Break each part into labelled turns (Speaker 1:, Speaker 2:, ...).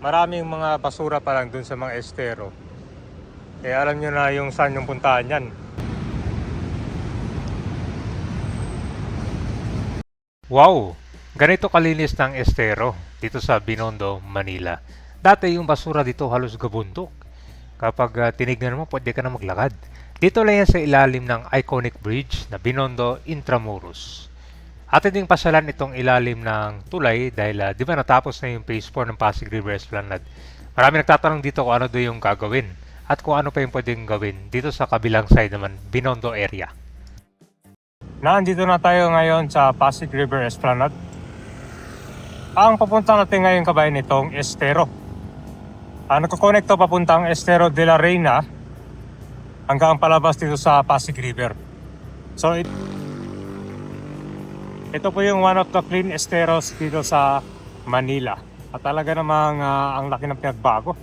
Speaker 1: maraming mga basura pa lang dun sa mga estero. Eh alam nyo na yung saan yung puntahan yan. Wow! Ganito kalinis ng estero dito sa Binondo, Manila. Dati yung basura dito halos gabundok. Kapag ah, tinignan mo, pwede ka na maglakad. Dito lang yan sa ilalim ng iconic bridge na Binondo Intramuros. Atin ding pasyalan itong ilalim ng tulay dahil ah, di ba natapos na yung phase 4 ng Pasig River Esplanade. Marami nagtatanong dito kung ano do yung gagawin at kung ano pa yung pwedeng gawin dito sa kabilang side naman, Binondo area. Nandito na tayo ngayon sa Pasig River Esplanade. Ang papunta natin ngayon kabayan nitong Estero. Ang nagkokonekto papuntang Estero de la Reina hanggang palabas dito sa Pasig River. So, it, ito po yung one of the clean esteros dito sa Manila. At talaga namang ah, ang laki ng pinagbago.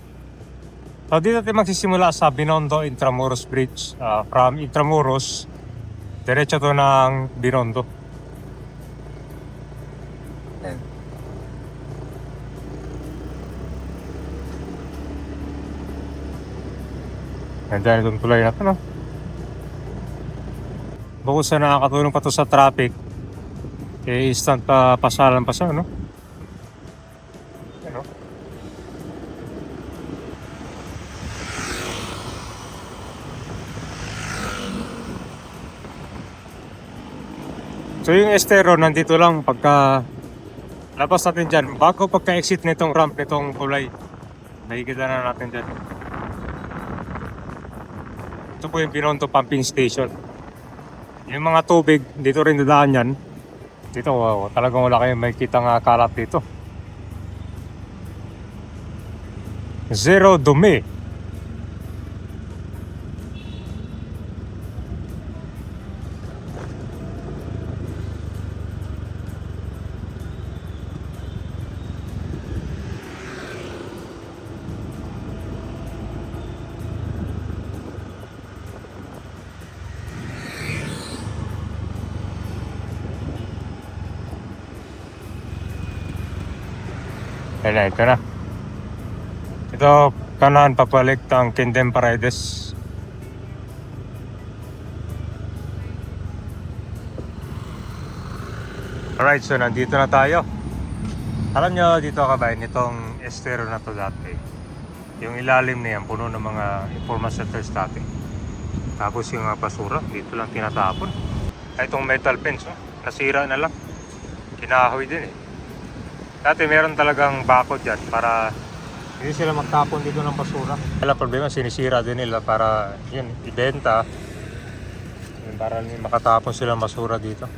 Speaker 1: So dito tayo magsisimula sa Binondo Intramuros Bridge. Ah, from Intramuros, diretso to ng Binondo. Ayan. Nandiyan itong tulay na ito, no? Bukod sa nakakatulong pa to sa traffic, eh, instant pa pasalan pa siya, no? Ano? So yung estero nandito lang pagka labas natin dyan. Bago pagka-exit nitong ramp nitong kulay. Nakikita na natin dyan. Ito po yung Binondo Pumping Station. Yung mga tubig, dito rin dadaan yan. Dito, wow, talagang wala kayong makikita nga kalat dito. Zero dumi. Na, ito na. Ito, kanan papalik ang Kindem Paredes. Alright, so nandito na tayo. Alam nyo dito kabayan, itong estero na to dati. Yung ilalim na yan, puno ng mga information centers dati. Tapos yung mga basura, dito lang tinatapon. Ay, itong metal fence, oh, nasira na lang. Kinahoy din eh. Dati meron talagang bakod dyan para hindi sila magtapon dito ng basura. Wala problema, sinisira din nila para yun, ibenta. Yun, para makatapon sila ng basura dito.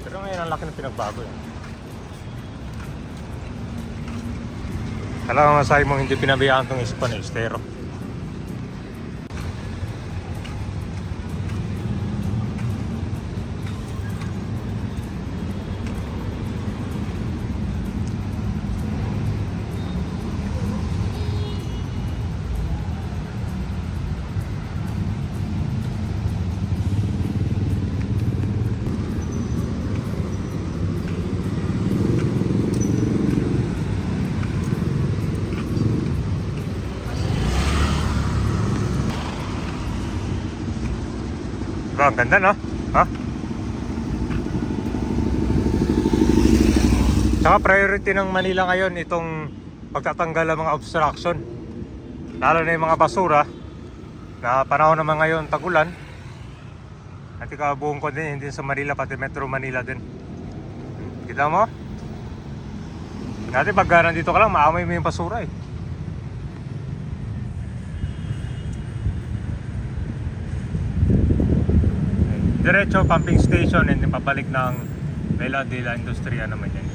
Speaker 1: Pero ngayon ang laki ng pinagbago eh. Alam nga sabi mo hindi pinabayaan itong Ispan Diba, ang ganda no? Ha? Tsaka priority ng Manila ngayon itong pagtatanggal ng mga obstruction. Lalo na yung mga basura na panahon naman ngayon tagulan. At ikaw buong ko din, hindi sa Manila, pati Metro Manila din. Kita mo? Dati pag nandito ka lang, maamay mo yung basura eh. Diretso pumping station and pabalik ng Bela de la Industria naman yan.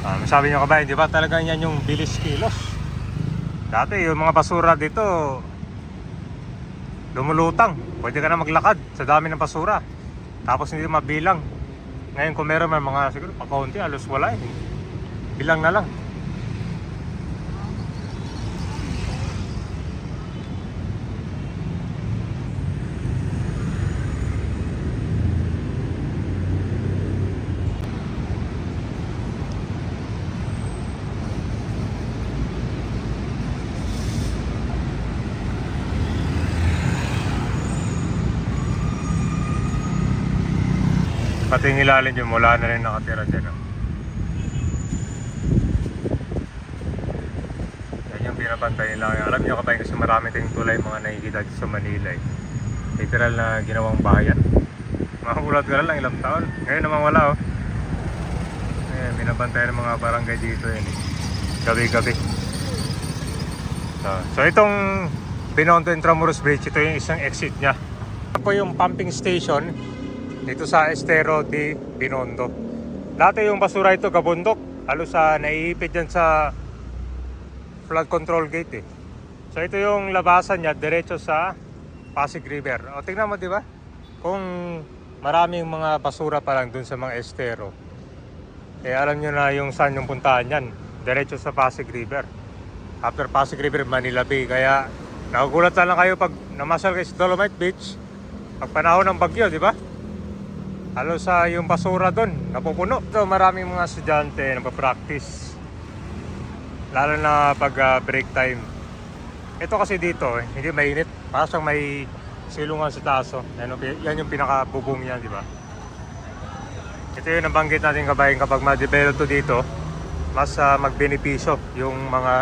Speaker 1: Um, sabi nyo kabayan, di ba talaga yan yung bilis kilos? Dati yung mga basura dito lumulutang. Pwede ka na maglakad sa dami ng basura. Tapos hindi mabilang. Ngayon kung meron man mga siguro pakaunti, alos wala eh. Bilang na lang. Pati yung ilalim dyan, wala na rin nakatira dyan. Oh. Yan yung pinapantay nila. Alam niyo kapag kasi marami tayong tulay mga nakikita dito sa Manila eh. Literal na ginawang bahayan. Makulat ka lang ilang taon. Ngayon naman wala oh. Ayan, binabantayan ng mga barangay dito yan eh. Gabi-gabi. So, so itong Binondo Intramuros Bridge, ito yung isang exit niya. Ako yung pumping station dito sa Estero de Binondo. Dati yung basura ito gabundok. Halos sa naiipit dyan sa flood control gate eh. So ito yung labasan niya diretso sa Pasig River. O tingnan mo di ba? Kung maraming mga basura pa lang dun sa mga estero. Eh alam nyo na yung saan yung puntahan yan. Diretso sa Pasig River. After Pasig River, Manila Bay. Kaya nagugulat na lang kayo pag namasyal kayo sa Dolomite Beach. Pag panahon ng bagyo, di ba? Halos sa yung basura doon, napupuno. So maraming mga estudyante na practice Lalo na pag ah, break time. Ito kasi dito, eh, hindi mainit. Para siyang may silungan sa taso. Yan, yan yung pinakabubong niya, di ba? Ito yung nabanggit natin kabayan kapag ma-develop to dito, mas ah, magbenepisyo yung mga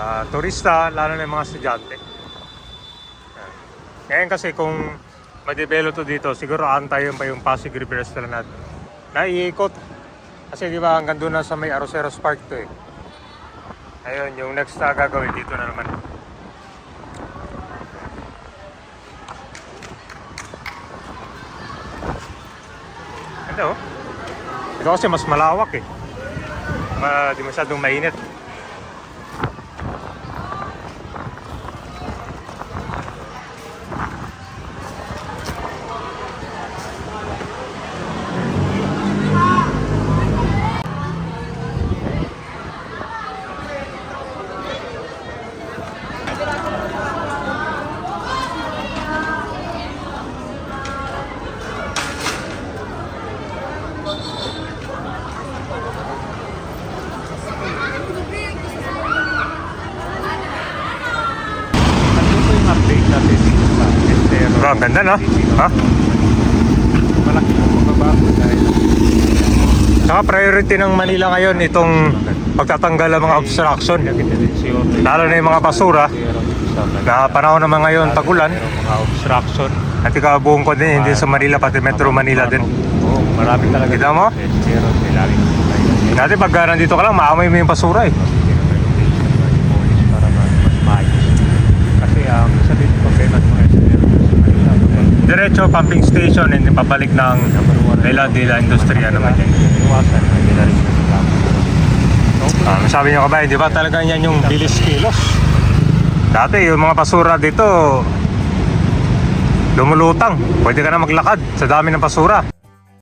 Speaker 1: ah, turista, lalo na yung mga estudyante. Yan. Ngayon kasi kung ma-develop to dito, siguro antayin pa yung Pasig River Esplanade. Naiikot. Kasi di ba hanggang doon na sa may Aroseros Park to eh. Ayun, yung next na gagawin dito na naman. Oh. Ito kasi mas malawak eh. Ma, di masyadong mainit. Bro, ang ganda no? Ha?
Speaker 2: Malaki po pagbabago dahil
Speaker 1: Saka priority ng Manila ngayon itong pagtatanggal ng mga obstruction. Lalo na yung mga basura. Na panahon naman ngayon, tagulan.
Speaker 2: mga obstruction.
Speaker 1: At ikaw buong ko din, hindi sa Manila, pati Metro Manila din.
Speaker 2: Oo, marami talaga.
Speaker 1: Kita mo? Dati pag nandito ka lang, maamay mo yung basura eh.
Speaker 2: Kasi ang isa din problema sa mga Estero sa Manila.
Speaker 1: Diretso pumping station and pabalik ng
Speaker 2: Number one.
Speaker 1: Lela de la Industria naman yan.
Speaker 2: Sa
Speaker 1: Ah, sabi nyo kabayan, di ba talaga yan yung bilis kilos? Dati yung mga basura dito, lumulutang. Pwede ka na maglakad sa dami ng basura.